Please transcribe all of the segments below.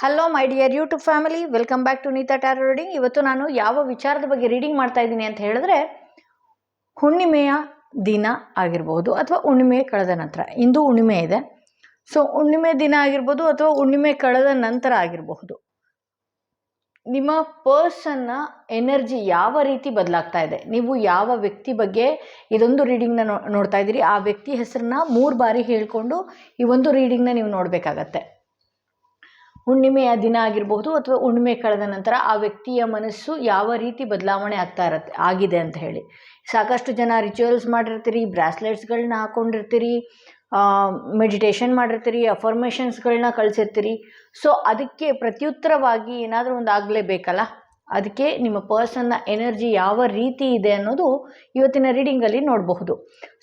Hello my dear YouTube family welcome back to Neeta tarot reading ಇವತ್ತು ನಾನು ಯಾವ ವಿಚಾರದ ಬಗ್ಗೆ ರೀಡಿಂಗ್ ಮಾಡ್ತಾ ಇದ್ದೀನಿ ಅಂತ ಹೇಳಿದ್ರೆ, ಹುಣ್ಣಿಮೆಯ ದಿನ ಆಗಿರ್ಬೋದು ಅಥವಾ ಹುಣ್ಣಿಮೆ ಕಳೆದ ನಂತರ. ಇಂದು ಹುಣ್ಣಿಮೆ ಇದೆ. ಸೊ ಹುಣ್ಣಿಮೆ ದಿನ ಆಗಿರ್ಬೋದು ಅಥವಾ ಹುಣ್ಣಿಮೆ ಕಳೆದ ನಂತರ ಆಗಿರಬಹುದು. ನಿಮ್ಮ ಪರ್ಸನ್ನ ಎನರ್ಜಿ ಯಾವ ರೀತಿ ಬದಲಾಗ್ತಾ ಇದೆ? ನೀವು ಯಾವ ವ್ಯಕ್ತಿ ಬಗ್ಗೆ ಇದೊಂದು ರೀಡಿಂಗ್ನ ನೋಡ್ತಾ ಇದ್ದೀರಿ? ಆ ವ್ಯಕ್ತಿ ಹೆಸರನ್ನ ಮೂರು ಬಾರಿ ಹೇಳ್ಕೊಂಡು ಈ ಒಂದು ರೀಡಿಂಗ್ನ ನೀವು ನೋಡಬೇಕಾಗತ್ತೆ. ಹುಣ್ಣಿಮೆಯ ದಿನ ಆಗಿರಬಹುದು ಅಥವಾ ಹುಣ್ಣಿಮೆ ಕಳೆದ ನಂತರ ಆ ವ್ಯಕ್ತಿಯ ಮನಸ್ಸು ಯಾವ ರೀತಿ ಬದಲಾವಣೆ ಆಗ್ತಾ ಇರತ್ತೆ, ಆಗಿದೆ ಅಂತ ಹೇಳಿ. ಸಾಕಷ್ಟು ಜನ ರಿಚುವಲ್ಸ್ ಮಾಡಿರ್ತೀರಿ ಬ್ರಾಸ್ಲೆಟ್ಸ್ಗಳನ್ನ ಹಾಕೊಂಡಿರ್ತೀರಿ ಮೆಡಿಟೇಷನ್ ಮಾಡಿರ್ತೀರಿ ಅಫರ್ಮೇಷನ್ಸ್ಗಳನ್ನ ಕಳಿಸಿರ್ತೀರಿ. ಸೊ ಅದಕ್ಕೆ ಪ್ರತ್ಯುತ್ತರವಾಗಿ ಏನಾದರೂ ಒಂದು ಆಗಲೇಬೇಕಲ್ಲ? ಅದಕ್ಕೆ ನಿಮ್ಮ ಪರ್ಸನ್ನ ಎನರ್ಜಿ ಯಾವ ರೀತಿ ಇದೆ ಅನ್ನೋದು ಇವತ್ತಿನ ರೀಡಿಂಗಲ್ಲಿ ನೋಡಬಹುದು.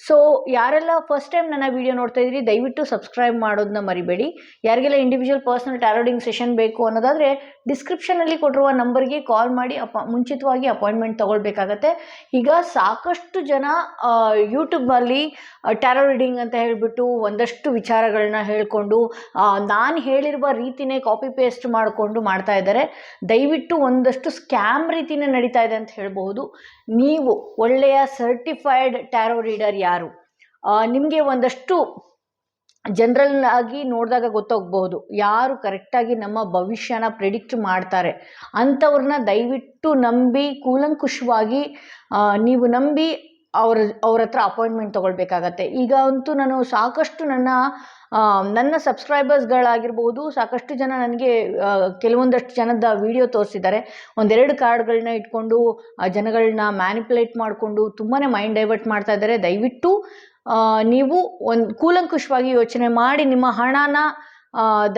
ಸೊ ಯಾರೆಲ್ಲ ಫಸ್ಟ್ ಟೈಮ್ ನನ್ನ ವಿಡಿಯೋ ನೋಡ್ತಾ ಇದ್ದೀರಿ, ದಯವಿಟ್ಟು ಸಬ್ಸ್ಕ್ರೈಬ್ ಮಾಡೋದನ್ನ ಮರಿಬೇಡಿ. ಯಾರಿಗೆಲ್ಲ ಇಂಡಿವಿಜುವಲ್ ಪರ್ಸನಲ್ ಟ್ಯಾರೋಡಿಂಗ್ ಸೆಷನ್ ಬೇಕು ಅನ್ನೋದಾದರೆ ಡಿಸ್ಕ್ರಿಪ್ಷನಲ್ಲಿ ಕೊಟ್ಟಿರುವ ನಂಬರ್ಗೆ ಕಾಲ್ ಮಾಡಿ, ಅಪ, ಮುಂಚಿತವಾಗಿ ಅಪಾಯಿಂಟ್ಮೆಂಟ್ ತೊಗೊಳ್ಬೇಕಾಗತ್ತೆ. ಈಗ ಸಾಕಷ್ಟು ಜನ ಯೂಟ್ಯೂಬಲ್ಲಿ ಟ್ಯಾರೋ ರೀಡಿಂಗ್ ಅಂತ ಹೇಳಿಬಿಟ್ಟು ಒಂದಷ್ಟು ವಿಚಾರಗಳನ್ನ ಹೇಳಿಕೊಂಡು ನಾನು ಹೇಳಿರುವ ರೀತಿನೇ ಕಾಪಿ ಪೇಸ್ಟ್ ಮಾಡಿಕೊಂಡು ಮಾಡ್ತಾ ಇದ್ದಾರೆ. ದಯವಿಟ್ಟು ಒಂದಷ್ಟು ಸ್ಕ್ಯಾಮ್ ರೀತಿನೇ ನಡೀತಾ ಇದೆ ಅಂತ ಹೇಳಬಹುದು. ನೀವು ಒಳ್ಳೆಯ ಸರ್ಟಿಫೈಡ್ ಟ್ಯಾರೋ ರೀಡರ್ ಯಾರು? ನಿಮಗೆ ಒಂದಷ್ಟು ಜನರಲ್ ಆಗಿ ನೋಡಿದಾಗ ಗೊತ್ತಾಗಬಹುದು. ಯಾರು ಕರೆಕ್ಟಾಗಿ ನಮ್ಮ ಭವಿಷ್ಯನ ಪ್ರಿಡಿಕ್ಟ್ ಮಾಡ್ತಾರೆ. ಅಂಥವ್ರನ್ನ ದಯವಿಟ್ಟು ನಂಬಿ, ಕೂಲಂಕುಷವಾಗಿ ನೀವು ನಂಬಿ ಅವ್ರ ಅವ್ರ ಹತ್ರ ಅಪಾಯಿಂಟ್ಮೆಂಟ್ ತೊಗೊಳ್ಬೇಕಾಗತ್ತೆ. ಈಗ ಅಂತೂ ನಾನು ಸಾಕಷ್ಟು ನನ್ನ ನನ್ನ ಸಬ್ಸ್ಕ್ರೈಬರ್ಸ್ಗಳಾಗಿರ್ಬೋದು ಸಾಕಷ್ಟು ಜನ ನನಗೆ ಕೆಲವೊಂದಷ್ಟು ಜನದ ವಿಡಿಯೋ ತೋರಿಸಿದ್ದಾರೆ. ಒಂದೆರಡು ಕಾರ್ಡ್ಗಳನ್ನ ಇಟ್ಕೊಂಡು ಜನಗಳನ್ನ ಮ್ಯಾನಿಪುಲೇಟ್ ಮಾಡಿಕೊಂಡು ತುಂಬಾ ಮೈಂಡ್ ಡೈವರ್ಟ್ ಮಾಡ್ತಾ ಇದ್ದಾರೆ. ದಯವಿಟ್ಟು ನೀವು ಒಂದು ಕೂಲಂಕುಷವಾಗಿ ಯೋಚನೆ ಮಾಡಿ, ನಿಮ್ಮ ಹಣನ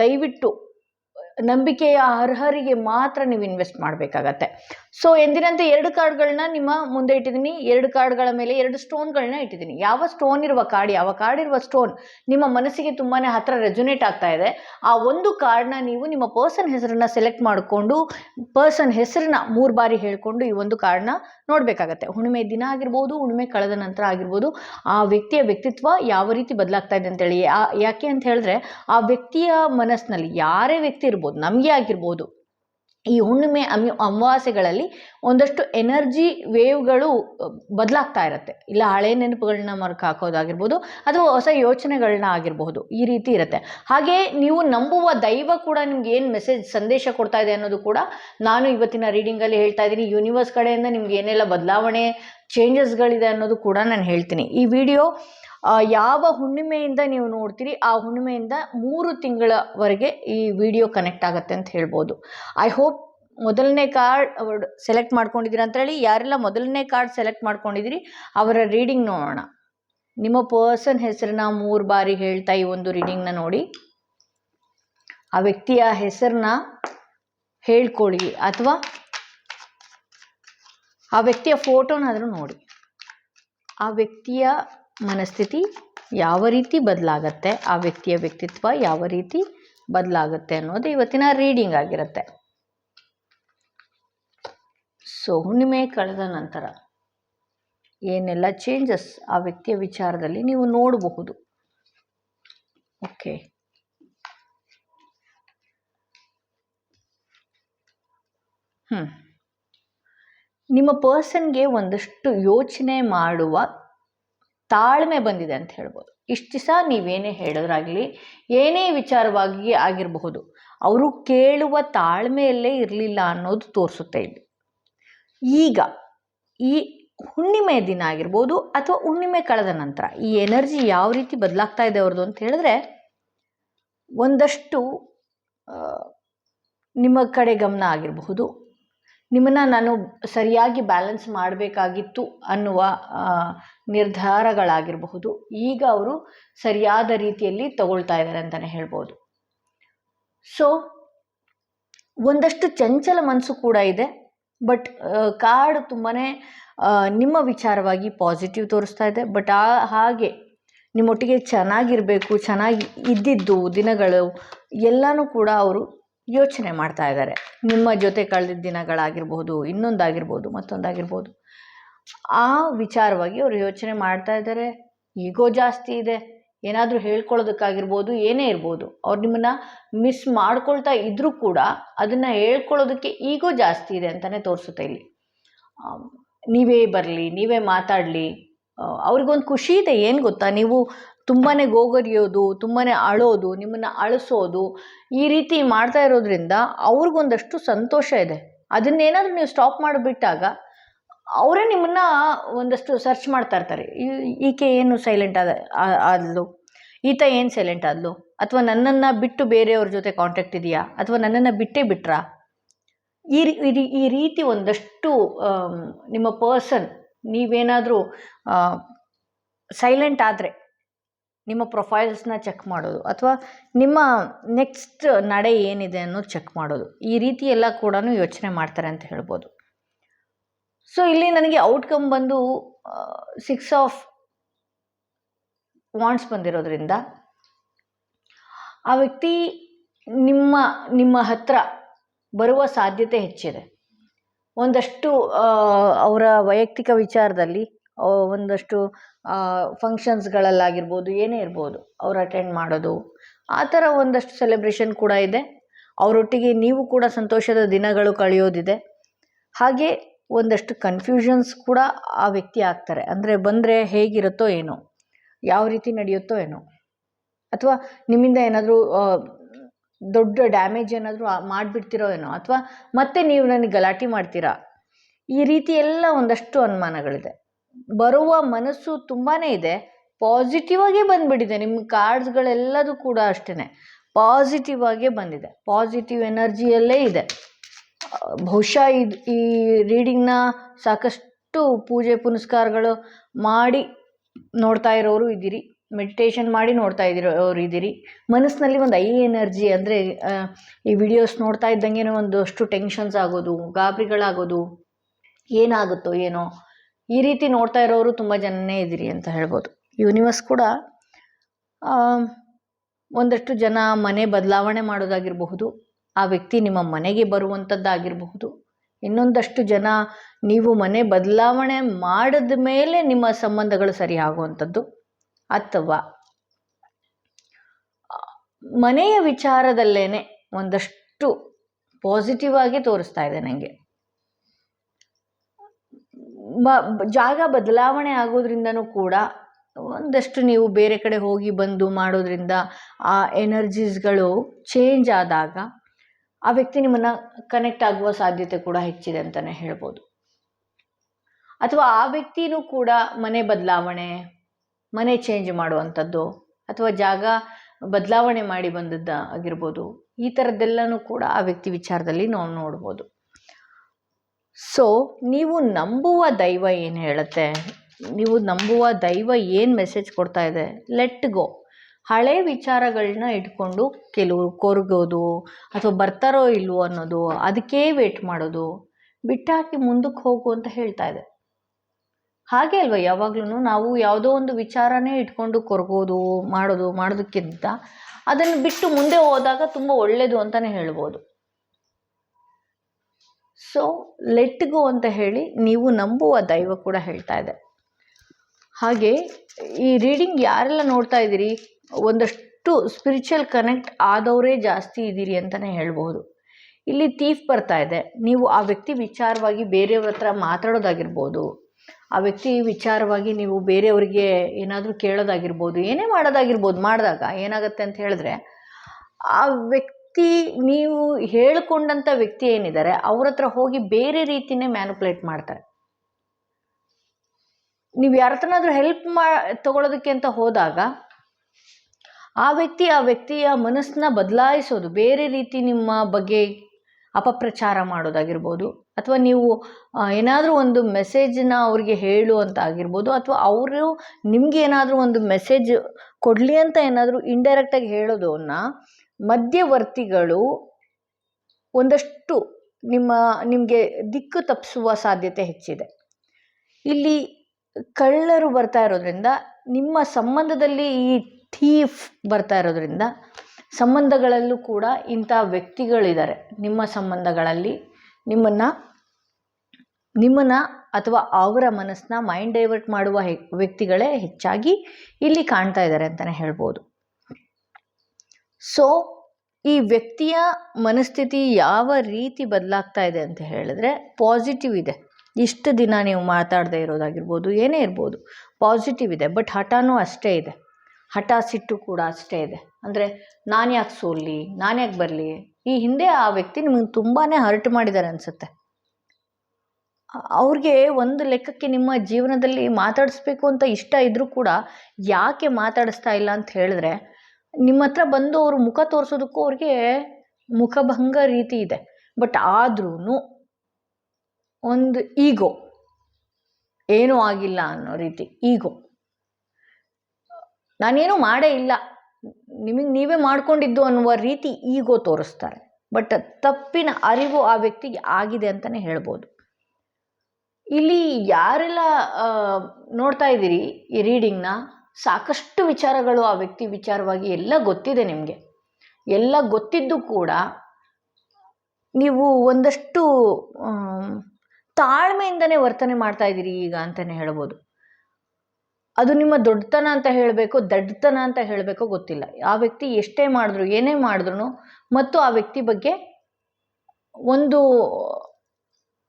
ದಯವಿಟ್ಟು, ನಂಬಿಕೆಯ ಅರ್ಹರಿಗೆ ಮಾತ್ರ ನೀವು ಇನ್ವೆಸ್ಟ್ ಮಾಡಬೇಕಾಗತ್ತೆ. ಸೊ ಎಂದಿನಂತೆ ಎರಡು ಕಾರ್ಡ್ಗಳನ್ನ ನಿಮ್ಮ ಮುಂದೆ ಇಟ್ಟಿದ್ದೀನಿ. ಎರಡು ಕಾರ್ಡ್ಗಳ ಮೇಲೆ ಎರಡು ಸ್ಟೋನ್ಗಳನ್ನ ಇಟ್ಟಿದ್ದೀನಿ. ಯಾವ ಸ್ಟೋನ್ ಇರುವ ಕಾರ್ಡ್ ಯಾವ ಕಾರ್ಡ್ ಇರುವ ಸ್ಟೋನ್ ನಿಮ್ಮ ಮನಸ್ಸಿಗೆ ತುಂಬಾ ಹತ್ರ ರೆಜುನೇಟ್ ಆಗ್ತಾ ಇದೆ. ಆ ಒಂದು ಕಾರ್ಡ್ನ ನೀವು ನಿಮ್ಮ ಪರ್ಸನ್ ಹೆಸರನ್ನ ಸೆಲೆಕ್ಟ್ ಮಾಡಿಕೊಂಡು ಪರ್ಸನ್ ಹೆಸರನ್ನ ಮೂರು ಬಾರಿ ಹೇಳ್ಕೊಂಡು ಈ ಒಂದು ಕಾರ್ಡ್ನ ನೋಡಬೇಕಾಗತ್ತೆ. ಹುಣ್ಣಿಮೆ ದಿನ ಆಗಿರ್ಬೋದು, ಹುಣ್ಣಿಮೆ ಕಳೆದ ನಂತರ ಆಗಿರ್ಬೋದು, ಆ ವ್ಯಕ್ತಿಯ ವ್ಯಕ್ತಿತ್ವ ಯಾವ ರೀತಿ ಬದಲಾಗ್ತಾ ಇದೆ ಅಂತೇಳಿ ಯಾಕೆ ಅಂತ ಹೇಳಿದ್ರೆ, ಆ ವ್ಯಕ್ತಿಯ ಮನಸ್ಸಿನಲ್ಲಿ ಯಾರೇ ವ್ಯಕ್ತಿ ಇರ್ಬೋದು, ನಮಗೆ ಆಗಿರ್ಬೋದು ಈ ಹುಣ್ಣಿಮೆ ಅಮಿ, ಅಮಾವಾಸ್ಯೆಗಳಲ್ಲಿ ಒಂದಷ್ಟು ಎನರ್ಜಿ ವೇವ್ಗಳು ಬದಲಾಗ್ತಾ ಇರುತ್ತೆ. ಇಲ್ಲ ಹಳೆ ನೆನಪುಗಳನ್ನ ಮರಕ್ಕೆ ಹಾಕೋದಾಗಿರ್ಬೋದು ಅಥವಾ ಹೊಸ ಯೋಚನೆಗಳನ್ನ ಆಗಿರಬಹುದು, ಈ ರೀತಿ ಇರುತ್ತೆ. ಹಾಗೆ ನೀವು ನಂಬುವ ದೈವ ಕೂಡ ನಿಮ್ಗೆ ಏನು ಮೆಸೇಜ್, ಸಂದೇಶ ಕೊಡ್ತಾ ಇದೆ ಅನ್ನೋದು ಕೂಡ ನಾನು ಇವತ್ತಿನ ರೀಡಿಂಗಲ್ಲಿ ಹೇಳ್ತಾ ಇದ್ದೀನಿ. ಯೂನಿವರ್ಸ್ ಕಡೆಯಿಂದ ನಿಮ್ಗೆ ಏನೆಲ್ಲ ಬದಲಾವಣೆ, ಚೇಂಜಸ್ಗಳಿದೆ ಅನ್ನೋದು ಕೂಡ ನಾನು ಹೇಳ್ತೀನಿ. ಈ ವಿಡಿಯೋ ಯಾವ ಹುಣ್ಣಿಮೆಯಿಂದ ನೀವು ನೋಡ್ತೀರಿ, ಆ ಹುಣ್ಣಿಮೆಯಿಂದ ಮೂರು ತಿಂಗಳವರೆಗೆ ಈ ವಿಡಿಯೋ ಕನೆಕ್ಟ್ ಆಗುತ್ತೆ ಅಂತ ಹೇಳ್ಬೋದು. ಐ ಹೋಪ್ ಮೊದಲನೇ ಕಾರ್ಡ್ ಸೆಲೆಕ್ಟ್ ಮಾಡ್ಕೊಂಡಿದ್ದೀರಾ ಅಂತ ಹೇಳಿ, ಯಾರೆಲ್ಲ ಮೊದಲನೇ ಕಾರ್ಡ್ ಸೆಲೆಕ್ಟ್ ಮಾಡ್ಕೊಂಡಿದ್ದೀರಿ, ಅವರ ರೀಡಿಂಗ್ ನೋಡೋಣ. ನಿಮ್ಮ ಪರ್ಸನ್ ಹೆಸರನ್ನ ಮೂರು ಬಾರಿ ಹೇಳ್ತಾ ಈ ಒಂದು ರೀಡಿಂಗ್ನ ನೋಡಿ. ಆ ವ್ಯಕ್ತಿಯ ಹೆಸರನ್ನ ಹೇಳ್ಕೊಳ್ಳಿ, ಅಥವಾ ಆ ವ್ಯಕ್ತಿಯ ಫೋಟೋನಾದರೂ ನೋಡಿ. ಆ ವ್ಯಕ್ತಿಯ ಮನಸ್ಥಿತಿ ಯಾವ ರೀತಿ ಬದಲಾಗತ್ತೆ, ಆ ವ್ಯಕ್ತಿಯ ವ್ಯಕ್ತಿತ್ವ ಯಾವ ರೀತಿ ಬದಲಾಗುತ್ತೆ ಅನ್ನೋದು ಇವತ್ತಿನ ರೀಡಿಂಗ್ ಆಗಿರುತ್ತೆ. ಸೊ, ಹುಣ್ಣಿಮೆ ಕಳೆದ ನಂತರ ಏನೆಲ್ಲ ಚೇಂಜಸ್ ಆ ವ್ಯಕ್ತಿಯ ವಿಚಾರದಲ್ಲಿ ನೀವು ನೋಡಬಹುದು? ಓಕೆ ಹ್ಞೂ ನಿಮ್ಮ ಪರ್ಸನ್ಗೆ ಒಂದಷ್ಟು ಯೋಚನೆ ಮಾಡುವ ತಾಳ್ಮೆ ಬಂದಿದೆ ಅಂತ ಹೇಳ್ಬೋದು. ಇಷ್ಟು ದಿವಸ ನೀವೇನೇ ಹೇಳೋದ್ರಾಗಲಿ ಏನೇ ವಿಚಾರವಾಗಿ ಆಗಿರಬಹುದು, ಅವರು ಕೇಳುವ ತಾಳ್ಮೆಯಲ್ಲೇ ಇರಲಿಲ್ಲ ಅನ್ನೋದು ತೋರಿಸುತ್ತೆ ಇಲ್ಲಿ. ಈಗ ಈ ಹುಣ್ಣಿಮೆ ದಿನ ಆಗಿರ್ಬೋದು ಅಥವಾ ಹುಣ್ಣಿಮೆ ಕಳೆದ ನಂತರ ಈ ಎನರ್ಜಿ ಯಾವ ರೀತಿ ಬದಲಾಗ್ತಾ ಇದೆ ಅವ್ರದ್ದು ಅಂತ ಹೇಳಿದ್ರೆ, ಒಂದಷ್ಟು ನಿಮ್ಮ ಕಡೆ ಗಮನ ಆಗಿರಬಹುದು. ನಿಮ್ಮನ್ನು ನಾನು ಸರಿಯಾಗಿ ಬ್ಯಾಲೆನ್ಸ್ ಮಾಡಬೇಕಾಗಿತ್ತು ಅನ್ನುವ ನಿರ್ಧಾರಗಳಾಗಿರಬಹುದು. ಈಗ ಅವರು ಸರಿಯಾದ ರೀತಿಯಲ್ಲಿ ತಗೊಳ್ತಾ ಇದ್ದಾರೆ ಅಂತಲೇ ಹೇಳ್ಬೋದು. ಸೊ ಒಂದಷ್ಟು ಚಂಚಲ ಮನಸ್ಸು ಕೂಡ ಇದೆ. ಬಟ್ ಕಾರ್ಡ್ ತುಂಬಾ ನಿಮ್ಮ ವಿಚಾರವಾಗಿ ಪಾಸಿಟಿವ್ ತೋರಿಸ್ತಾ ಇದೆ. ಬಟ್ ಆ, ಹಾಗೆ ನಿಮ್ಮೊಟ್ಟಿಗೆ ಚೆನ್ನಾಗಿರಬೇಕು, ಚೆನ್ನಾಗಿ ಇದ್ದಿದ್ದು ದಿನಗಳು ಎಲ್ಲನೂ ಕೂಡ ಅವರು ಯೋಚನೆ ಮಾಡ್ತಾ ಇದ್ದಾರೆ ನಿಮ್ಮ ಜೊತೆ ಕಳೆದ ದಿನಗಳಾಗಿರ್ಬೋದು ಇನ್ನೊಂದಾಗಿರ್ಬೋದು, ಮತ್ತೊಂದಾಗಿರ್ಬೋದು. ಆ ವಿಚಾರವಾಗಿ ಅವರು ಯೋಚನೆ ಮಾಡ್ತಾ ಇದ್ದಾರೆ. ಈಗೋ ಜಾಸ್ತಿ ಇದೆ. ಏನಾದರೂ ಹೇಳ್ಕೊಳ್ಳೋದಕ್ಕಾಗಿರ್ಬೋದು, ಏನೇ ಇರ್ಬೋದು. ಅವ್ರು ನಿಮ್ಮನ್ನು ಮಿಸ್ ಮಾಡ್ಕೊಳ್ತಾ ಇದ್ರೂ ಕೂಡ ಅದನ್ನು ಹೇಳ್ಕೊಳ್ಳೋದಕ್ಕೆ ಈಗೋ ಜಾಸ್ತಿ ಇದೆ ಅಂತಲೇ ತೋರಿಸುತ್ತೆ ಇಲ್ಲಿ. ನೀವೇ ಬರಲಿ, ನೀವೇ ಮಾತಾಡಲಿ. ಅವ್ರಿಗೊಂದು ಖುಷಿ ಇದೆ, ಏನು ಗೊತ್ತಾ? ನೀವು ತುಂಬಾ ಗೋಗರಿಯೋದು ತುಂಬಾ ಅಳೋದು, ನಿಮ್ಮನ್ನು ಅಳಿಸೋದು, ಈ ರೀತಿ ಮಾಡ್ತಾ ಇರೋದ್ರಿಂದ ಅವ್ರಿಗೊಂದಷ್ಟು ಸಂತೋಷ ಇದೆ. ಅದನ್ನೇನಾದರೂ ನೀವು ಸ್ಟಾಪ್ ಮಾಡಿಬಿಟ್ಟಾಗ ಅವರೇ ನಿಮ್ಮನ್ನು ಒಂದಷ್ಟು ಸರ್ಚ್ ಮಾಡ್ತಾ ಇರ್ತಾರೆ. ಈಕೆ ಏನು ಸೈಲೆಂಟ್ ಆದ ಆದಲು? ಈತ ಏನು ಸೈಲೆಂಟ್ ಆದ್ಲು? ಅಥವಾ ನನ್ನನ್ನು ಬಿಟ್ಟು ಬೇರೆಯವ್ರ ಜೊತೆ ಕಾಂಟ್ಯಾಕ್ಟ್ ಇದೆಯಾ? ಅಥವಾ ನನ್ನನ್ನು ಬಿಟ್ಟೇ ಬಿಟ್ರಾ? ಈ ಈ ರೀತಿ ಒಂದಷ್ಟು ನಿಮ್ಮ ಪರ್ಸನ್ ನೀವೇನಾದರೂ ಸೈಲೆಂಟ್ ಆದರೆ ನಿಮ್ಮ ಪ್ರೊಫೈಲ್ಸ್ನ ಚೆಕ್ ಮಾಡೋದು ಅಥವಾ ನಿಮ್ಮ ನೆಕ್ಸ್ಟ್ ನಡೆ ಏನಿದೆ ಅನ್ನೋದು ಚೆಕ್ ಮಾಡೋದು. ಈ ರೀತಿ ಎಲ್ಲ ಕೂಡ ಯೋಚನೆ ಮಾಡ್ತಾರೆ ಅಂತ ಹೇಳ್ಬೋದು. ಸೊ ಇಲ್ಲಿ ನನಗೆ ಔಟ್ಕಮ್ ಬಂದು ಸಿಕ್ಸ್ ಆಫ್ ವಾಂಟ್ಸ್ ಬಂದಿರೋದ್ರಿಂದ, ಆ ವ್ಯಕ್ತಿ ನಿಮ್ಮ ನಿಮ್ಮ ಹತ್ರ ಬರುವ ಸಾಧ್ಯತೆ ಹೆಚ್ಚಿದೆ. ಒಂದಷ್ಟು ಅವರ ವೈಯಕ್ತಿಕ ವಿಚಾರದಲ್ಲಿ ಒಂದಷ್ಟು ಫಂಕ್ಷನ್ಸ್ಗಳಲ್ಲಾಗಿರ್ಬೋದು ಏನೇ ಇರ್ಬೋದು, ಅವ್ರು ಅಟೆಂಡ್ ಮಾಡೋದು, ಆ ಥರ ಒಂದಷ್ಟು ಸೆಲೆಬ್ರೇಷನ್ ಕೂಡ ಇದೆ. ಅವರೊಟ್ಟಿಗೆ ನೀವು ಕೂಡ ಸಂತೋಷದ ದಿನಗಳು ಕಳೆಯೋದಿದೆ. ಹಾಗೆ ಒಂದಷ್ಟು ಕನ್ಫ್ಯೂಷನ್ಸ್ ಕೂಡ ಆ ವ್ಯಕ್ತಿ ಆಗ್ತಾರೆ. ಅಂದರೆ ಬಂದರೆ ಹೇಗಿರುತ್ತೋ ಏನೋ, ಯಾವ ರೀತಿ ನಡೆಯುತ್ತೋ ಏನೋ. ಅಥವಾ ನಿಮ್ಮಿಂದ ಏನಾದರೂ ದೊಡ್ಡ ಡ್ಯಾಮೇಜ್ ಏನಾದರೂ ಮಾಡಿಬಿಡ್ತಿರೋ ಏನೋ. ಅಥವಾ ಮತ್ತೆ ನೀವು ನನಗೆ ಗಲಾಟೆ ಮಾಡ್ತೀರಾ. ಈ ರೀತಿ ಎಲ್ಲ ಒಂದಷ್ಟು ಅನುಮಾನಗಳಿದೆ. ಬರುವ ಮನಸ್ಸು ತುಂಬಾ ಇದೆ. ಪಾಸಿಟಿವ್ ಆಗೇ ಬಂದ್ಬಿಟ್ಟಿದೆ. ನಿಮ್ಮ ಕಾರ್ಡ್ಸ್ಗಳೆಲ್ಲದೂ ಕೂಡ ಅಷ್ಟೇ ಪಾಸಿಟಿವ್ ಆಗೇ ಬಂದಿದೆ. ಪಾಸಿಟಿವ್ ಎನರ್ಜಿಯಲ್ಲೇ ಇದೆ. ಬಹುಶಃ ಇದು ಈ ರೀಡಿಂಗ್ನ ಸಾಕಷ್ಟು ಪೂಜೆ ಪುನಸ್ಕಾರಗಳು ಮಾಡಿ ನೋಡ್ತಾ ಇರೋರು ಇದ್ದೀರಿ, ಮೆಡಿಟೇಷನ್ ಮಾಡಿ ನೋಡ್ತಾ ಇದ್ದೀರೋರು ಇದ್ದೀರಿ. ಮನಸ್ಸಿನಲ್ಲಿ ಒಂದು ಐ ಎನರ್ಜಿ ಅಂದರೆ ಈ ವಿಡಿಯೋಸ್ ನೋಡ್ತಾ ಇದ್ದಂಗೆ ಒಂದಷ್ಟು ಟೆನ್ಷನ್ಸ್ ಆಗೋದು, ಗಾಬರಿಗಳಾಗೋದು, ಏನಾಗುತ್ತೋ ಏನೋ, ಈ ರೀತಿ ನೋಡ್ತಾ ಇರೋರು ತುಂಬ ಜನನೇ ಇದ್ದೀರಿ ಅಂತ ಹೇಳ್ಬೋದು. ಯೂನಿವರ್ಸ್ ಕೂಡ ಒಂದಷ್ಟು ಜನ ಮನೆ ಬದಲಾವಣೆ ಮಾಡೋದಾಗಿರಬಹುದು ಆ ವ್ಯಕ್ತಿ ನಿಮ್ಮ ಮನೆಗೆ ಬರುವಂಥದ್ದಾಗಿರಬಹುದು ಇನ್ನೊಂದಷ್ಟು ಜನ ನೀವು ಮನೆ ಬದಲಾವಣೆ ಮಾಡಿದ ಮೇಲೆ ನಿಮ್ಮ ಸಂಬಂಧಗಳು ಸರಿ ಆಗುವಂಥದ್ದು ಅಥವಾ ಮನೆಯ ವಿಚಾರದಲ್ಲೇನೆ ಒಂದಷ್ಟು ಪಾಸಿಟಿವ್ ಆಗಿ ತೋರಿಸ್ತಾ ಇದೆ ನನಗೆ ಬ- ಜಾಗ ಬದಲಾವಣೆ ಆಗೋದ್ರಿಂದನೂ ಕೂಡ ಒಂದಷ್ಟು ನೀವು ಬೇರೆ ಕಡೆ ಹೋಗಿ ಬಂದು ಮಾಡೋದ್ರಿಂದ ಆ ಎನರ್ಜೀಸ್ಗಳು ಚೇಂಜ್ ಆದಾಗ ಆ ವ್ಯಕ್ತಿ ನಿಮ್ಮನ್ನು ಕನೆಕ್ಟ್ ಆಗುವ ಸಾಧ್ಯತೆ ಕೂಡ ಹೆಚ್ಚಿದೆ ಅಂತಲೇ ಹೇಳ್ಬೋದು. ಅಥವಾ ಆ ವ್ಯಕ್ತಿನೂ ಕೂಡ ಮನೆ ಬದಲಾವಣೆ, ಮನೆ ಚೇಂಜ್ ಮಾಡುವಂಥದ್ದು ಅಥವಾ ಜಾಗ ಬದಲಾವಣೆ ಮಾಡಿ ಬಂದದ್ದು ಆಗಿರ್ಬೋದು. ಈ ಥರದ್ದೆಲ್ಲನೂ ಕೂಡ ಆ ವ್ಯಕ್ತಿ ವಿಚಾರದಲ್ಲಿ ನಾವು ನೋಡ್ಬೋದು. ಸೊ ನೀವು ನಂಬುವ ದೈವ ಏನು ಹೇಳುತ್ತೆ? ನೀವು ನಂಬುವ ದೈವ ಏನು ಮೆಸೇಜ್ ಕೊಡ್ತಾ ಇದೆ? ಲೆಟ್ ಗೋ ಹಳೆ ವಿಚಾರಗಳನ್ನ ಇಟ್ಕೊಂಡು ಕೆಲವರು ಕೊರಗೋದು ಅಥವಾ ಬರ್ತಾರೋ ಇಲ್ವೋ ಅನ್ನೋದು ಅದಕ್ಕೇ ವೇಟ್ ಮಾಡೋದು, ಬಿಟ್ಟಾಕಿ ಮುಂದಕ್ಕೆ ಹೋಗು ಅಂತ ಹೇಳ್ತಾ ಇದೆ. ಹಾಗೆ ಅಲ್ವಾ ಯಾವಾಗ್ಲೂ ನಾವು ಯಾವುದೋ ಒಂದು ವಿಚಾರನೇ ಇಟ್ಕೊಂಡು ಕೊರಗೋದು, ಮಾಡೋದು, ಮಾಡೋದಕ್ಕಿಂತ ಅದನ್ನು ಬಿಟ್ಟು ಮುಂದೆ ಹೋದಾಗ ತುಂಬ ಒಳ್ಳೆಯದು ಅಂತಲೇ ಹೇಳ್ಬೋದು. ಸೊ ಲೆಟ್ ಗೋ ಅಂತ ಹೇಳಿ ನೀವು ನಂಬುವ ದೈವ ಕೂಡ ಹೇಳ್ತಾ ಇದೆ. ಹಾಗೆ ಈ ರೀಡಿಂಗ್ ಯಾರೆಲ್ಲ ನೋಡ್ತಾ ಇದ್ದೀರಿ? ಒಂದಷ್ಟು ಸ್ಪಿರಿಚುವಲ್ ಕನೆಕ್ಟ್ ಆದವರೇ ಜಾಸ್ತಿ ಇದ್ದೀರಿ ಅಂತಲೇ ಹೇಳ್ಬೋದು ಇಲ್ಲಿ ತೀಫ್ ಬರ್ತಾ ಇದೆ. ನೀವು ಆ ವ್ಯಕ್ತಿ ವಿಚಾರವಾಗಿ ಬೇರೆಯವ್ರ ಹತ್ರ ಮಾತಾಡೋದಾಗಿರ್ಬೋದು, ಆ ವ್ಯಕ್ತಿ ವಿಚಾರವಾಗಿ ನೀವು ಬೇರೆಯವರಿಗೆ ಏನಾದರೂ ಕೇಳೋದಾಗಿರ್ಬೋದು, ಏನೇ ಮಾಡೋದಾಗಿರ್ಬೋದು, ಮಾಡಿದಾಗ ಏನಾಗುತ್ತೆ ಅಂತ ಹೇಳಿದ್ರೆ, ಆ ವ್ಯಕ್ತಿ ನೀವು ಹೇಳಿಕೊಂಡಂಥ ವ್ಯಕ್ತಿ ಏನಿದ್ದಾರೆ, ಅವ್ರ ಹತ್ರ ಹೋಗಿ ಬೇರೆ ರೀತಿಯೇ ಮ್ಯಾನುಪ್ಲೇಟ್ ಮಾಡ್ತಾರೆ. ನೀವು ಯಾರತ್ರನಾದರೂ ಹೆಲ್ಪ್ ಮಾ ತಗೊಳ್ಳೋದಕ್ಕೆ ಅಂತ ಹೋದಾಗ, ಆ ವ್ಯಕ್ತಿ ಆ ವ್ಯಕ್ತಿಯ ಮನಸ್ಸನ್ನ ಬದಲಾಯಿಸೋದು, ಬೇರೆ ರೀತಿ ನಿಮ್ಮ ಬಗ್ಗೆ ಅಪಪ್ರಚಾರ ಮಾಡೋದಾಗಿರ್ಬೋದು, ಅಥವಾ ನೀವು ಏನಾದರೂ ಒಂದು ಮೆಸೇಜನ್ನ ಅವ್ರಿಗೆ ಹೇಳುವಂತ ಆಗಿರ್ಬೋದು, ಅಥವಾ ಅವರು ನಿಮಗೆ ಏನಾದರೂ ಒಂದು ಮೆಸೇಜ್ ಕೊಡಲಿ ಅಂತ ಏನಾದರೂ ಇಂಡೈರೆಕ್ಟಾಗಿ ಹೇಳೋದನ್ನ ಮಧ್ಯವರ್ತಿಗಳು ಒಂದಷ್ಟು ನಿಮ್ಮ, ನಿಮಗೆ ದಿಕ್ಕು ತಪ್ಪಿಸುವ ಸಾಧ್ಯತೆ ಹೆಚ್ಚಿದೆ. ಇಲ್ಲಿ ಕಳ್ಳರು ಬರ್ತಾ ಇರೋದ್ರಿಂದ, ನಿಮ್ಮ ಸಂಬಂಧದಲ್ಲಿ ಈ ಥೀಫ್ ಬರ್ತಾ ಇರೋದ್ರಿಂದ ಸಂಬಂಧಗಳಲ್ಲೂ ಕೂಡ ಇಂಥ ವ್ಯಕ್ತಿಗಳಿದ್ದಾರೆ. ನಿಮ್ಮ ಸಂಬಂಧಗಳಲ್ಲಿ ನಿಮ್ಮನ್ನು ನಿಮ್ಮನ್ನು ಅಥವಾ ಅವರ ಮನಸ್ಸನ್ನ ಮೈಂಡ್ ಡೈವರ್ಟ್ ಮಾಡುವ ಹೆ, ವ್ಯಕ್ತಿಗಳೇ ಹೆಚ್ಚಾಗಿ ಇಲ್ಲಿ ಕಾಣ್ತಾ ಇದ್ದಾರೆ ಅಂತಲೇ ಹೇಳ್ಬೋದು. ಸೊ ಈ ವ್ಯಕ್ತಿಯ ಮನಸ್ಥಿತಿ ಯಾವ ರೀತಿ ಬದಲಾಗ್ತಾ ಇದೆ ಅಂತ ಹೇಳಿದ್ರೆ ಪಾಸಿಟಿವ್ ಇದೆ. ಇಷ್ಟು ದಿನ ನೀವು ಮಾತಾಡದೇ ಇರೋದಾಗಿರ್ಬೋದು, ಏನೇ ಇರ್ಬೋದು ಪಾಸಿಟಿವ್ ಇದೆ ಬಟ್ ಹಠನೂ ಅಷ್ಟೇ ಇದೆ. ಹಠ ಸಿಟ್ಟು ಕೂಡ ಅಷ್ಟೇ ಇದೆ. ಅಂದರೆ ನಾನು ಯಾಕೆ ಸೋಲಲಿ ನಾನು ಯಾಕೆ ಬರಲಿ? ಈ ಹಿಂದೆ ಆ ವ್ಯಕ್ತಿ ನಿಮಗೆ ತುಂಬಾ ಹರ್ಟ್ ಮಾಡಿದ್ದಾರೆ ಅನಿಸುತ್ತೆ. ಅವ್ರಿಗೆ ಒಂದು ಲೆಕ್ಕಕ್ಕೆ ನಿಮ್ಮ ಜೀವನದಲ್ಲಿ ಮಾತಾಡಿಸ್ಬೇಕು ಅಂತ ಇಷ್ಟ ಇದ್ದರೂ ಕೂಡ ಯಾಕೆ ಮಾತಾಡಿಸ್ತಾ ಇಲ್ಲ ಅಂತ ಹೇಳಿದ್ರೆ, ನಿಮ್ಮ ಹತ್ರ ಬಂದು ಅವರು ಮುಖ ತೋರಿಸೋದಕ್ಕೂ ಅವ್ರಿಗೆ ಮುಖಭಂಗ ರೀತಿ ಇದೆ. ಬಟ್ ಆದ್ರೂ ಒಂದು ಈಗೋ. ಏನೂ ಆಗಿಲ್ಲ ಅನ್ನೋ ರೀತಿ, ಈಗೋ. ನಾನೇನು ಮಾಡೇ ಇಲ್ಲ. ನಿಮಗೆ ನೀವೇ ಮಾಡ್ಕೊಂಡಿದ್ದು ಅನ್ನುವ ರೀತಿ ಈಗೋ ತೋರಿಸ್ತಾರೆ. ಬಟ್ ತಪ್ಪಿನ ಅರಿವು ಆ ವ್ಯಕ್ತಿಗೆ ಆಗಿದೆ ಅಂತಲೇ ಹೇಳ್ಬೋದು. ಇಲ್ಲಿ ಯಾರೆಲ್ಲ ನೋಡ್ತಾ ಇದ್ದೀರಿ ಈ ರೀಡಿಂಗ್ನ, ಸಾಕಷ್ಟು ವಿಚಾರಗಳು ಆ ವ್ಯಕ್ತಿ ವಿಚಾರವಾಗಿ ಎಲ್ಲ ಗೊತ್ತಿದೆ ನಿಮಗೆ. ಎಲ್ಲ ಗೊತ್ತಿದ್ದು ಕೂಡ ನೀವು ಒಂದಷ್ಟು ತಾಳ್ಮೆಯಿಂದನೇ ವರ್ತನೆ ಮಾಡ್ತಾ ಇದ್ದೀರಿ ಈಗ ಅಂತಲೇ ಹೇಳ್ಬೋದು. ಅದು ನಿಮ್ಮ ದೊಡ್ಡತನ ಅಂತ ಹೇಳಬೇಕು, ದಡ್ಡತನ ಅಂತ ಹೇಳಬೇಕೋ ಗೊತ್ತಿಲ್ಲ. ಆ ವ್ಯಕ್ತಿ ಎಷ್ಟೇ ಮಾಡಿದ್ರು, ಏನೇ ಮಾಡಿದ್ರು ಮತ್ತು ಆ ವ್ಯಕ್ತಿ ಬಗ್ಗೆ ಒಂದು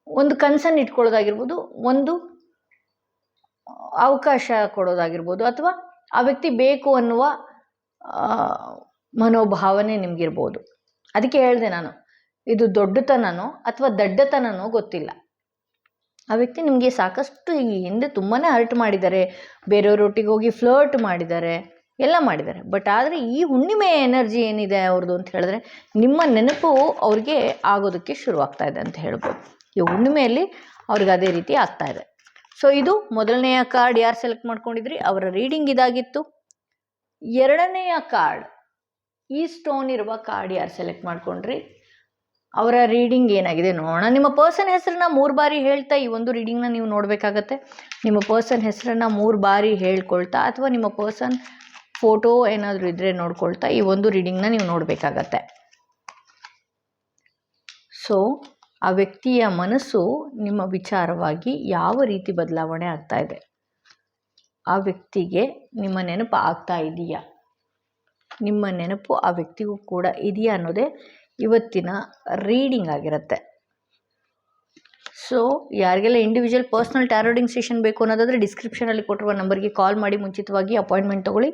ಒಂದು ಕನ್ಸನ್ನು ಇಟ್ಕೊಳ್ಳೋದಾಗಿರ್ಬೋದು, ಒಂದು ಅವಕಾಶ ಕೊಡೋದಾಗಿರ್ಬೋದು ಅಥವಾ ಆ ವ್ಯಕ್ತಿ ಬೇಕು ಅನ್ನುವ ಮನೋಭಾವನೆ ನಿಮಗಿರ್ಬೋದು. ಅದಕ್ಕೆ ಹೇಳಿದೆ ನಾನು, ಇದು ದೊಡ್ಡತನನೋ ಅಥವಾ ದಡ್ಡತನನೋ ಗೊತ್ತಿಲ್ಲ. ಆ ವ್ಯಕ್ತಿ ನಿಮಗೆ ಸಾಕಷ್ಟು ಈ ಹಿಂದೆ ತುಂಬಾ ಹರ್ಟ್ ಮಾಡಿದ್ದಾರೆ. ಬೇರೆಯವ್ರೊಟ್ಟಿಗೆ ಹೋಗಿ ಫ್ಲರ್ಟ್ ಮಾಡಿದ್ದಾರೆ. ಎಲ್ಲ ಮಾಡಿದ್ದಾರೆ. ಬಟ್ ಆದರೆ ಈ ಹುಣ್ಣಿಮೆ ಎನರ್ಜಿ ಏನಿದೆ ಅವ್ರದ್ದು ಅಂತ ಹೇಳಿದ್ರೆ ನಿಮ್ಮ ನೆನಪು ಅವ್ರಿಗೆ ಆಗೋದಕ್ಕೆ ಶುರುವಾಗ್ತಾ ಇದೆ ಅಂತ ಹೇಳ್ಬೋದು. ಈ ಹುಣ್ಣಿಮೆಯಲ್ಲಿ ಅವ್ರಿಗೆ ಅದೇ ರೀತಿ ಆಗ್ತಾ ಇದೆ. ಸೊ ಇದು ಮೊದಲನೆಯ ಕಾರ್ಡ್ ಯಾರು ಸೆಲೆಕ್ಟ್ ಮಾಡ್ಕೊಂಡಿದ್ರಿ? ಅವರ ರೀಡಿಂಗ್ ಇದಾಗಿತ್ತು. ಎರಡನೆಯ ಕಾರ್ಡ್ ಈ ಸ್ಟೋನ್ ಇರುವ ಕಾರ್ಡ್ ಯಾರು ಸೆಲೆಕ್ಟ್ ಮಾಡ್ಕೊಂಡ್ರಿ? ಅವರ ರೀಡಿಂಗ್ ಏನಾಗಿದೆ ನೋಡೋಣ. ನಿಮ್ಮ ಪರ್ಸನ್ ಹೆಸರನ್ನ ಮೂರು ಬಾರಿ ಹೇಳ್ತಾ ಈ ಒಂದು ರೀಡಿಂಗ್ನ ನೀವು ನೋಡಬೇಕಾಗತ್ತೆ. ನಿಮ್ಮ ಪರ್ಸನ್ ಹೆಸರನ್ನ ಮೂರು ಬಾರಿ ಹೇಳ್ಕೊಳ್ತಾ ಅಥವಾ ನಿಮ್ಮ ಪರ್ಸನ್ ಫೋಟೋ ಏನಾದರೂ ಇದ್ದರೆ ನೋಡ್ಕೊಳ್ತಾ ಈ ಒಂದು ರೀಡಿಂಗ್ನ ನೀವು ನೋಡಬೇಕಾಗತ್ತೆ. ಸೊ ಆ ವ್ಯಕ್ತಿಯ ಮನಸ್ಸು ನಿಮ್ಮ ವಿಚಾರವಾಗಿ ಯಾವ ರೀತಿ ಬದಲಾವಣೆ ಆಗ್ತಾ ಇದೆ? ಆ ವ್ಯಕ್ತಿಗೆ ನಿಮ್ಮ ನೆನಪು ಆಗ್ತಾ ಇದೆಯಾ? ನಿಮ್ಮ ನೆನಪು ಆ ವ್ಯಕ್ತಿಗೂ ಕೂಡ ಇದೆಯಾ ಅನ್ನೋದೇ ಇವತ್ತಿನ ರೀಡಿಂಗ್ ಆಗಿರುತ್ತೆ. ಸೊ ಯಾರಿಗೆಲ್ಲ ಇಂಡಿವಿಜುವಲ್ ಪರ್ಸ್ನಲ್ ಟ್ಯಾರೋಡಿಂಗ್ ಸೆಷನ್ ಬೇಕು ಅನ್ನೋದಾದರೆ ಡಿಸ್ಕ್ರಿಪ್ಷನಲ್ಲಿ ಕೊಟ್ಟಿರುವ ನಂಬರ್ಗೆ ಕಾಲ್ ಮಾಡಿ ಮುಂಚಿತವಾಗಿ ಅಪಾಯಿಂಟ್ಮೆಂಟ್ ತೊಗೊಳ್ಳಿ.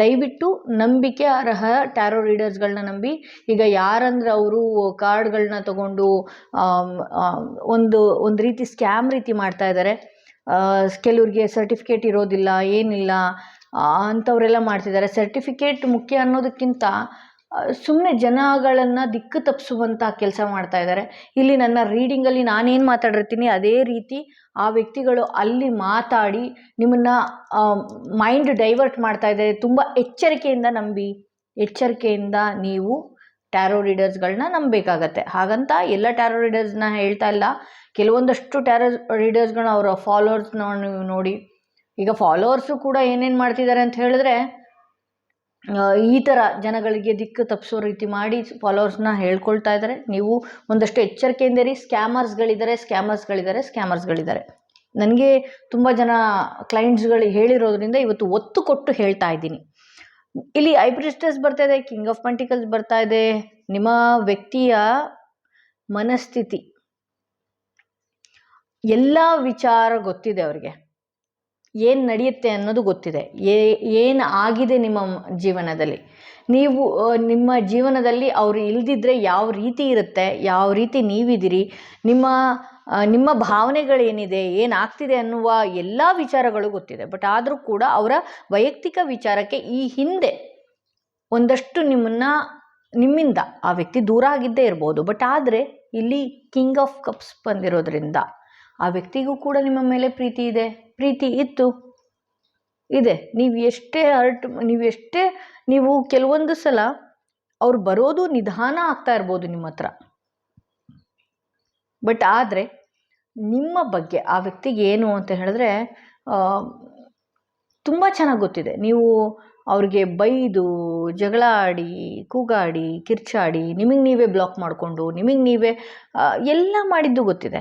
ದಯವಿಟ್ಟು ನಂಬಿಕೆ ಅರ್ಹ ಟ್ಯಾರೋ ರೀಡರ್ಸ್ಗಳನ್ನ ನಂಬಿ. ಈಗ ಯಾರಂದ್ರೆ ಅವರು ಕಾರ್ಡ್ಗಳನ್ನ ತಗೊಂಡು ಒಂದು ಒಂದು ರೀತಿ ಸ್ಕ್ಯಾಮ್ ರೀತಿ ಮಾಡ್ತಾ ಇದ್ದಾರೆ ಕೆಲವ್ರಿಗೆ ಸರ್ಟಿಫಿಕೇಟ್ ಇರೋದಿಲ್ಲ, ಏನಿಲ್ಲ ಅಂಥವರೆಲ್ಲ ಮಾಡ್ತಿದ್ದಾರೆ ಸರ್ಟಿಫಿಕೇಟ್ ಮುಖ್ಯ ಅನ್ನೋದಕ್ಕಿಂತ ಸುಮ್ಮನೆ ಜನಗಳನ್ನು ದಿಕ್ಕು ತಪ್ಪಿಸುವಂಥ ಕೆಲಸ ಮಾಡ್ತಾ ಇದ್ದಾರೆ ಇಲ್ಲಿ ನನ್ನ ರೀಡಿಂಗಲ್ಲಿ ನಾನೇನು ಮಾತಾಡಿರ್ತೀನಿ, ಅದೇ ರೀತಿ ಆ ವ್ಯಕ್ತಿಗಳು ಅಲ್ಲಿ ಮಾತಾಡಿ ನಿಮ್ಮನ್ನು ಮೈಂಡ್ ಡೈವರ್ಟ್ ಮಾಡ್ತಾ ಇದ್ದಾರೆ ತುಂಬ ಎಚ್ಚರಿಕೆಯಿಂದ ನಂಬಿ, ಎಚ್ಚರಿಕೆಯಿಂದ ನೀವು ಟ್ಯಾರೋ ರೀಡರ್ಸ್ಗಳನ್ನ ನಂಬಬೇಕಾಗತ್ತೆ. ಹಾಗಂತ ಎಲ್ಲ ಟ್ಯಾರೋ ರೀಡರ್ಸ್ನ ಹೇಳ್ತಾ ಇಲ್ಲ. ಕೆಲವೊಂದಷ್ಟು ಟ್ಯಾರೋ ರೀಡರ್ಸ್ಗಳನ್ನ ಅವರ ಫಾಲೋವರ್ಸ್ನ ನೀವು ನೋಡಿ, ಈಗ ಫಾಲೋವರ್ಸು ಕೂಡ ಏನೇನು ಮಾಡ್ತಿದ್ದಾರೆ ಅಂತ ಹೇಳಿದ್ರೆ ಈ ಥರ ಜನಗಳಿಗೆ ದಿಕ್ಕು ತಪ್ಪಿಸೋ ರೀತಿ ಮಾಡಿ ಫಾಲೋವರ್ಸ್ನ ಹೇಳ್ಕೊಳ್ತಾ ಇದ್ದಾರೆ. ನೀವು ಒಂದಷ್ಟು ಎಚ್ಚರಿಕೆಯಿಂದ ಇರಿ. ಸ್ಕ್ಯಾಮರ್ಸ್ಗಳಿದ್ದಾರೆ ಸ್ಕ್ಯಾಮರ್ಸ್ಗಳಿದ್ದಾರೆ ಸ್ಕ್ಯಾಮರ್ಸ್ಗಳಿದ್ದಾರೆ ನನಗೆ ತುಂಬ ಜನ ಕ್ಲೈಂಟ್ಸ್ಗಳು ಹೇಳಿರೋದ್ರಿಂದ ಇವತ್ತು ಒತ್ತು ಕೊಟ್ಟು ಹೇಳ್ತಾ ಇದ್ದೀನಿ. ಇಲ್ಲಿ ಐಪ್ರಿಸ್ಟಸ್ ಬರ್ತಾ ಇದೆ ಕಿಂಗ್ ಆಫ್ ಪಂಟಿಕಲ್ಸ್ ಬರ್ತಾ ಇದೆ. ನಿಮ್ಮ ವ್ಯಕ್ತಿಯ ಮನಸ್ಥಿತಿ, ಎಲ್ಲ ವಿಚಾರ ಗೊತ್ತಿದೆ ಅವ್ರಿಗೆ. ಏನು ನಡೆಯುತ್ತೆ ಅನ್ನೋದು ಗೊತ್ತಿದೆ. ಏನು ಆಗಿದೆ ನಿಮ್ಮ ಜೀವನದಲ್ಲಿ? ನೀವು ನಿಮ್ಮ ಜೀವನದಲ್ಲಿ ಅವರು ಇಲ್ದಿದ್ರೆ ಯಾವ ರೀತಿ ಇರುತ್ತೆ? ಯಾವ ರೀತಿ ನೀವಿದ್ದೀರಿ? ನಿಮ್ಮ ನಿಮ್ಮ ಭಾವನೆಗಳೇನಿದೆ? ಏನಾಗ್ತಿದೆ ಅನ್ನುವ ಎಲ್ಲ ವಿಚಾರಗಳು ಗೊತ್ತಿದೆ. ಬಟ್ ಆದರೂ ಕೂಡ ಅವರ ವೈಯಕ್ತಿಕ ವಿಚಾರಕ್ಕೆ ಈ ಹಿಂದೆ ಒಂದಷ್ಟು ನಿಮ್ಮನ್ನ, ನಿಮ್ಮಿಂದ ಆ ವ್ಯಕ್ತಿ ದೂರ ಆಗಿದ್ದೇ ಇರ್ಬೋದು. ಬಟ್ ಆದರೆ ಇಲ್ಲಿ ಕಿಂಗ್ ಆಫ್ ಕಪ್ಸ್ ಬಂದಿರೋದ್ರಿಂದ ಆ ವ್ಯಕ್ತಿಗೂ ಕೂಡ ನಿಮ್ಮ ಮೇಲೆ ಪ್ರೀತಿ ಇದೆ. ಪ್ರೀತಿ ಇತ್ತು. ಇದೆ. ನೀವು ಎಷ್ಟೇ ಹರ್ಟ್ ನೀವು ಎಷ್ಟೇ, ನೀವು ಕೆಲವೊಂದು ಸಲ ಅವ್ರು ಬರೋದು ನಿಧಾನ ಆಗ್ತಾ ಇರ್ಬೋದು ನಿಮ್ಮ ಹತ್ರ. ಬಟ್ ಆದರೆ ನಿಮ್ಮ ಬಗ್ಗೆ ಆ ವ್ಯಕ್ತಿಗೆ ಏನು ಅಂತ ಹೇಳಿದ್ರೆ ತುಂಬ ಚೆನ್ನಾಗಿ ಗೊತ್ತಿದೆ. ನೀವು ಅವ್ರಿಗೆ ಬೈದು, ಜಗಳ ಆಡಿ, ಕೂಗಾಡಿ, ಕಿರ್ಚಾಡಿ, ನಿಮಗೆ ನೀವೇ ಬ್ಲಾಕ್ ಮಾಡಿಕೊಂಡು, ನಿಮಗೆ ನೀವೇ ಎಲ್ಲ ಮಾಡಿದ್ದು ಗೊತ್ತಿದೆ.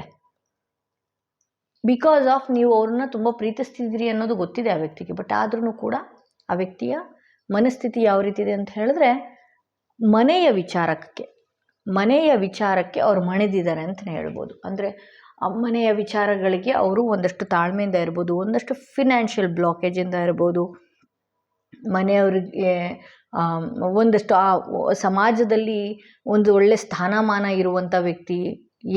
ಬಿಕಾಸ್ ಆಫ್ ನೀವು ಅವ್ರನ್ನ ತುಂಬ ಪ್ರೀತಿಸ್ತಿದ್ದೀರಿ ಅನ್ನೋದು ಗೊತ್ತಿದೆ ಆ ವ್ಯಕ್ತಿಗೆ. ಬಟ್ ಆದ್ರೂ ಕೂಡ ಆ ವ್ಯಕ್ತಿಯ ಮನಸ್ಥಿತಿ ಯಾವ ರೀತಿ ಇದೆ ಅಂತ ಹೇಳಿದ್ರೆ, ಮನೆಯ ವಿಚಾರಕ್ಕೆ ಮನೆಯ ವಿಚಾರಕ್ಕೆ ಅವ್ರು ಮಣಿದಿದ್ದಾರೆ ಅಂತಲೇ ಹೇಳ್ಬೋದು. ಅಂದರೆ ಮನೆಯ ವಿಚಾರಗಳಿಗೆ ಅವರು ಒಂದಷ್ಟು ತಾಳ್ಮೆಯಿಂದ ಇರ್ಬೋದು, ಒಂದಷ್ಟು ಫಿನಾನ್ಷಿಯಲ್ ಬ್ಲಾಕೇಜಿಂದ ಇರ್ಬೋದು. ಮನೆಯವರಿಗೆ ಒಂದಷ್ಟು ಆ ಸಮಾಜದಲ್ಲಿ ಒಂದು ಒಳ್ಳೆ ಸ್ಥಾನಮಾನ ಇರುವಂಥ ವ್ಯಕ್ತಿ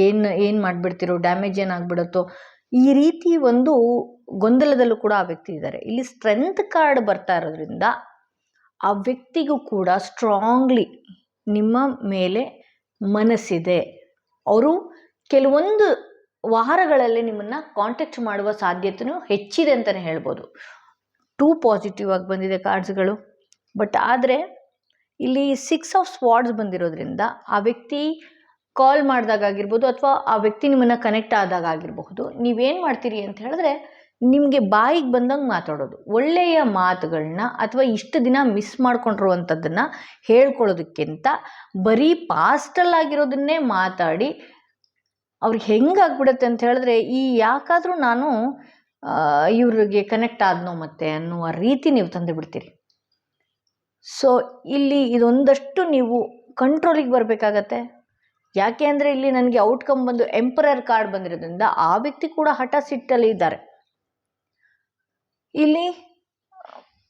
ಏನು ಏನು ಮಾಡಿಬಿಡ್ತಿರೋ ಡ್ಯಾಮೇಜ್ ಏನಾಗ್ಬಿಡುತ್ತೋ ಈ ರೀತಿ ಒಂದು ಗೊಂದಲದಲ್ಲೂ ಕೂಡ ಆ ವ್ಯಕ್ತಿ ಇದ್ದಾರೆ. ಇಲ್ಲಿ ಸ್ಟ್ರೆಂತ್ ಕಾರ್ಡ್ ಬರ್ತಾ ಇರೋದ್ರಿಂದ ಆ ವ್ಯಕ್ತಿಗೂ ಕೂಡ ಸ್ಟ್ರಾಂಗ್ಲಿ ನಿಮ್ಮ ಮೇಲೆ ಮನಸ್ಸಿದೆ. ಅವರು ಕೆಲವೊಂದು ವಾರಗಳಲ್ಲಿ ನಿಮ್ಮನ್ನು ಕಾಂಟ್ಯಾಕ್ಟ್ ಮಾಡುವ ಸಾಧ್ಯತೆಯೂ ಹೆಚ್ಚಿದೆ ಅಂತಲೇ ಹೇಳ್ಬೋದು. ಟೂ ಪಾಸಿಟಿವ್ ಆಗಿ ಬಂದಿದೆ ಕಾರ್ಡ್ಸ್ಗಳು ಬಟ್ ಆದರೆ ಇಲ್ಲಿ ಸಿಕ್ಸ್ ಆಫ್ ಸ್ವಾಡ್ಸ್ ಬಂದಿರೋದ್ರಿಂದ ಆ ವ್ಯಕ್ತಿ ಕಾಲ್ ಮಾಡಿದಾಗ ಆಗಿರ್ಬೋದು ಅಥವಾ ಆ ವ್ಯಕ್ತಿ ನಿಮ್ಮನ್ನು ಕನೆಕ್ಟ್ ಆದಾಗ ಆಗಿರಬಹುದು ನೀವೇನು ಮಾಡ್ತೀರಿ ಅಂತ ಹೇಳಿದ್ರೆ ನಿಮಗೆ ಬಾಯಿಗೆ ಬಂದಂಗೆ ಮಾತಾಡೋದು. ಒಳ್ಳೆಯ ಮಾತುಗಳನ್ನ ಅಥವಾ ಇಷ್ಟು ದಿನ ಮಿಸ್ ಮಾಡ್ಕೊಂಡಿರುವಂಥದ್ದನ್ನು ಹೇಳ್ಕೊಳ್ಳೋದಕ್ಕಿಂತ ಬರೀ ಪಾಸ್ಟಲ್ಲಾಗಿರೋದನ್ನೇ ಮಾತಾಡಿ ಅವ್ರಿಗೆ ಹೆಂಗಾಗ್ಬಿಡುತ್ತೆ ಅಂತ ಹೇಳಿದ್ರೆ ಈ ಯಾಕಾದರೂ ನಾನು ಇವ್ರಿಗೆ ಕನೆಕ್ಟ್ ಆದ್ನೋ ಮತ್ತೆ ಅನ್ನುವ ರೀತಿ ನೀವು ತಂದು ಬಿಡ್ತೀರಿ. ಸೊ ಇಲ್ಲಿ ಇದೊಂದಷ್ಟು ನೀವು ಕಂಟ್ರೋಲಿಗೆ ಬರಬೇಕಾಗತ್ತೆ. ಯಾಕೆ ಅಂದರೆ ಇಲ್ಲಿ ನನಗೆ ಔಟ್ಕಮ್ ಬಂದು ಎಂಪರರ್ ಕಾರ್ಡ್ ಬಂದಿರೋದ್ರಿಂದ ಆ ವ್ಯಕ್ತಿ ಕೂಡ ಹಠ ಸಿಟ್ಟಲ್ಲಿ ಇದ್ದಾರೆ. ಇಲ್ಲಿ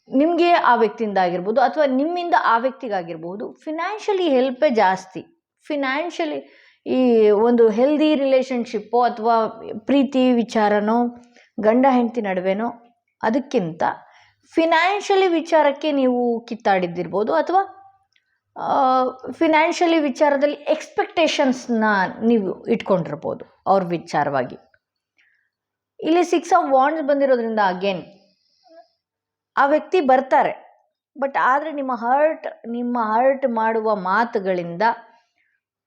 ನಿಮಗೆ ಆ ವ್ಯಕ್ತಿಯಿಂದ ಆಗಿರ್ಬೋದು ಅಥವಾ ನಿಮ್ಮಿಂದ ಆ ವ್ಯಕ್ತಿಗಾಗಿರ್ಬೋದು ಫಿನಾನ್ಷಿಯಲಿ ಹೆಲ್ಪೇ ಜಾಸ್ತಿ. ಫಿನಾನ್ಷಿಯಲಿ ಈ ಒಂದು ಹೆಲ್ದಿ ರಿಲೇಷನ್ಶಿಪ್ಪೋ ಅಥವಾ ಪ್ರೀತಿ ವಿಚಾರನೋ ಗಂಡ ಹೆಂಡತಿ ನಡುವೆನೋ ಅದಕ್ಕಿಂತ ಫಿನಾನ್ಷಿಯಲಿ ವಿಚಾರಕ್ಕೆ ನೀವು ಕಿತ್ತಾಡಿದ್ದಿರ್ಬೋದು ಅಥವಾ ಫಿನಾನ್ಷಿಯಲಿ ವಿಚಾರದಲ್ಲಿ ಎಕ್ಸ್ಪೆಕ್ಟೇಷನ್ಸ್ನ ನೀವು ಇಟ್ಕೊಂಡಿರ್ಬೋದು ಅವ್ರ ವಿಚಾರವಾಗಿ. ಇಲ್ಲಿ ಸಿಕ್ಸ್ ಆಫ್ ವಾಂಡ್ಸ್ ಬಂದಿರೋದ್ರಿಂದ ಅಗೇನ್ ಆ ವ್ಯಕ್ತಿ ಬರ್ತಾರೆ ಬಟ್ ಆದರೆ ನಿಮ್ಮ ಹರ್ಟ್ ನಿಮ್ಮ ಹರ್ಟ್ ಮಾಡುವ ಮಾತುಗಳಿಂದ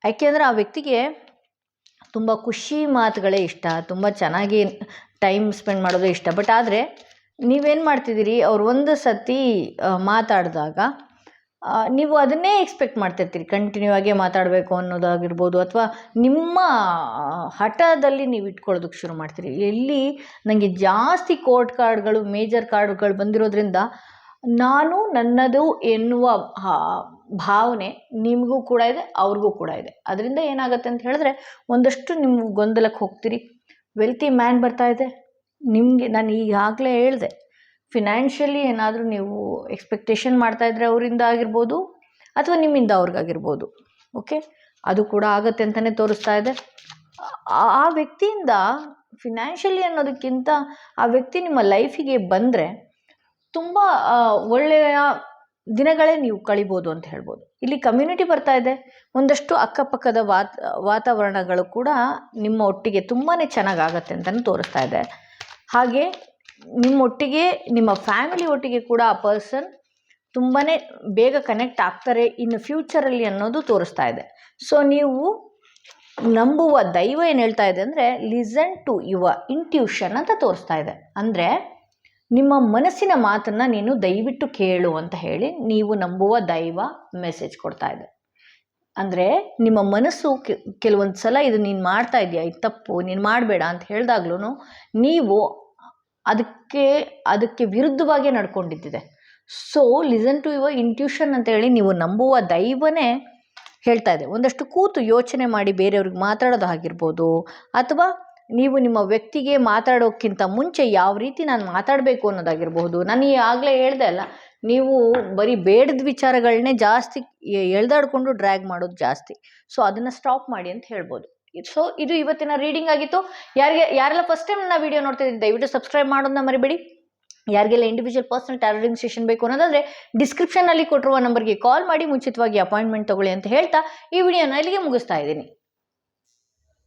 ಯಾಕೆಂದರೆ ಆ ವ್ಯಕ್ತಿಗೆ ತುಂಬ ಖುಷಿ ಮಾತುಗಳೇ ಇಷ್ಟ, ತುಂಬ ಚೆನ್ನಾಗಿ ಟೈಮ್ ಸ್ಪೆಂಡ್ ಮಾಡೋದು ಇಷ್ಟ ಬಟ್ ಆದರೆ ನೀವೇನು ಮಾಡ್ತಿದ್ದೀರಿ, ಅವ್ರು ಒಂದು ಸತಿ ಮಾತಾಡಿದಾಗ ನೀವು ಅದನ್ನೇ ಎಕ್ಸ್ಪೆಕ್ಟ್ ಮಾಡ್ತಿರ್ತೀರಿ. ಕಂಟಿನ್ಯೂ ಆಗಿ ಮಾತಾಡಬೇಕು ಅನ್ನೋದಾಗಿರ್ಬೋದು ಅಥವಾ ನಿಮ್ಮ ಹಠದಲ್ಲಿ ನೀವು ಇಟ್ಕೊಳ್ಳೋದಕ್ಕೆ ಶುರು ಮಾಡ್ತೀರಿ. ಎಲ್ಲಿ ನನಗೆ ಜಾಸ್ತಿ ಕೋರ್ಟ್ ಕಾರ್ಡ್ಗಳು ಮೇಜರ್ ಕಾರ್ಡ್ಗಳು ಬಂದಿರೋದ್ರಿಂದ ನಾನು ನನ್ನದು ಎನ್ನುವ ಭಾವನೆ ನಿಮಗೂ ಕೂಡ ಇದೆ, ಅವ್ರಿಗೂ ಕೂಡ ಇದೆ. ಅದರಿಂದ ಏನಾಗುತ್ತೆ ಅಂತ ಹೇಳಿದ್ರೆ ಒಂದಷ್ಟು ನಿಮ್ಮ ಗೊಂದಲಕ್ಕೆ ಹೋಗ್ತೀರಿ. ವೆಲ್ತಿ ಮ್ಯಾನ್ ಬರ್ತಾ ಇದೆ. ನಿಮಗೆ, ನಾನು ಈಗಾಗಲೇ ಹೇಳಿದೆ ಫಿನಾನ್ಷಿಯಲಿ ಏನಾದರೂ ನೀವು ಎಕ್ಸ್ಪೆಕ್ಟೇಷನ್ ಮಾಡ್ತಾ ಇದ್ರೆ ಅವರಿಂದ ಆಗಿರ್ಬೋದು ಅಥವಾ ನಿಮ್ಮಿಂದ ಅವ್ರಿಗಾಗಿರ್ಬೋದು ಓಕೆ ಅದು ಕೂಡ ಆಗತ್ತೆ ಅಂತಲೇ ತೋರಿಸ್ತಾ ಇದೆ. ಆ ವ್ಯಕ್ತಿಯಿಂದ ಫಿನಾನ್ಷಿಯಲಿ ಅನ್ನೋದಕ್ಕಿಂತ ಆ ವ್ಯಕ್ತಿ ನಿಮ್ಮ ಲೈಫಿಗೆ ಬಂದರೆ ತುಂಬ ಒಳ್ಳೆಯ ದಿನಗಳೇ ನೀವು ಕಳಿಬೋದು ಅಂತ ಹೇಳ್ಬೋದು. ಇಲ್ಲಿ ಕಮ್ಯುನಿಟಿ ಬರ್ತಾ ಇದೆ. ಒಂದಷ್ಟು ಅಕ್ಕಪಕ್ಕದ ವಾತ್, ವಾತಾವರಣಗಳು ಕೂಡ ನಿಮ್ಮ ಒಟ್ಟಿಗೆ ತುಂಬಾ ಚೆನ್ನಾಗಾಗತ್ತೆ ಅಂತಲೂ ತೋರಿಸ್ತಾ ಇದೆ. ಹಾಗೆ ನಿಮ್ಮ ಒಟ್ಟಿಗೆ ನಿಮ್ಮ ಫ್ಯಾಮಿಲಿ ಒಟ್ಟಿಗೆ ಕೂಡ ಆ ಪರ್ಸನ್ ತುಂಬಾ ಬೇಗ ಕನೆಕ್ಟ್ ಆಗ್ತಾರೆ ಇನ್ನು ಫ್ಯೂಚರಲ್ಲಿ ಅನ್ನೋದು ತೋರಿಸ್ತಾ ಇದೆ. ಸೊ ನೀವು ನಂಬುವ ದೈವ ಏನು ಹೇಳ್ತಾ ಇದೆ ಅಂದರೆ ಲಿಸನ್ ಟು ಯುವ ಇಂಟ್ಯೂಷನ್ ಅಂತ ತೋರಿಸ್ತಾ ಇದೆ. ಅಂದರೆ, ನಿಮ್ಮ ಮನಸ್ಸಿನ ಮಾತನ್ನು ನೀನು ದಯವಿಟ್ಟು ಕೇಳು ಅಂತ ಹೇಳಿ ನೀವು ನಂಬುವ ದೈವ ಮೆಸೇಜ್ ಕೊಡ್ತಾ ಇದೆ. ಅಂದರೆ, ನಿಮ್ಮ ಮನಸ್ಸು ಕೆಲವೊಂದು ಸಲ ಇದು ನೀನು ಮಾಡ್ತಾ ಇದೆಯಾ ಇದು ತಪ್ಪು, ನೀನು ಮಾಡಬೇಡ ಅಂತ ಹೇಳಿದಾಗ್ಲೂ ನೀವು ಅದಕ್ಕೆ ಅದಕ್ಕೆ ವಿರುದ್ಧವಾಗಿ ನಡ್ಕೊಂಡಿದ್ದಿದೆ. So listen to your intuition ಅಂತ ಹೇಳಿ ನೀವು ನಂಬುವ ದೈವನೇ ಹೇಳ್ತಾ ಇದೆ. ಒಂದಷ್ಟು ಕೂತು ಯೋಚನೆ ಮಾಡಿ ಬೇರೆಯವ್ರಿಗೆ ಮಾತಾಡೋದು ಆಗಿರ್ಬೋದು, ಅಥವಾ ನೀವು ನಿಮ್ಮ ವ್ಯಕ್ತಿಗೆ ಮಾತಾಡೋಕ್ಕಿಂತ ಮುಂಚೆ ಯಾವ ರೀತಿ ನಾನು ಮಾತಾಡಬೇಕು ಅನ್ನೋದಾಗಿರ್ಬೋದು. ನಾನು ಆಗಲೇ ಹೇಳ್ದೆ ಅಲ್ಲ, ನೀವು ಬರೀ ಬೇಡದ ವಿಚಾರಗಳನ್ನೇ ಜಾಸ್ತಿ ಎಳ್ದಾಡ್ಕೊಂಡು ಡ್ರ್ಯಾಗ್ ಮಾಡೋದು ಜಾಸ್ತಿ. ಸೊ ಅದನ್ನು ಸ್ಟಾಪ್ ಮಾಡಿ ಅಂತ ಹೇಳ್ಬೋದು. ಸೊ ಇದು ಇವತ್ತಿನ ರೀಡಿಂಗ್ ಆಗಿತ್ತು. ಯಾರಿಗೆ, ಯಾರೆಲ್ಲ ಫಸ್ಟ್ ಟೈಮ್ ನಾ ವಿಡಿಯೋ ನೋಡ್ತಿದ್ದೀನಿ ದಯವಿಟ್ಟು ಸಬ್ಸ್ಕ್ರೈಬ್ ಮಾಡೋದನ್ನ ಮರಿಬೇಡಿ. ಯಾರಿಗೆಲ್ಲ ಇಂಡಿವಿಜುವಲ್ ಪರ್ಸನಲ್ ಟ್ಯಾಲರಿಂಗ್ ಸೆಷನ್ ಬೇಕು ಅನ್ನೋದಾದರೆ ಡಿಸ್ಕ್ರಿಪ್ಷನಲ್ಲಿ ಕೊಟ್ಟಿರುವ ನಂಬರ್ಗೆ ಕಾಲ್ ಮಾಡಿ, ಮುಂಚಿತವಾಗಿ ಅಪಾಯಿಂಟ್ಮೆಂಟ್ ತಗೊಳ್ಳಿ ಅಂತ ಹೇಳ್ತಾ ಈ ವಿಡಿಯೋನ ಇಲ್ಲಿಗೆ ಮುಗಿಸ್ತಾ ಇದ್ದೀನಿ.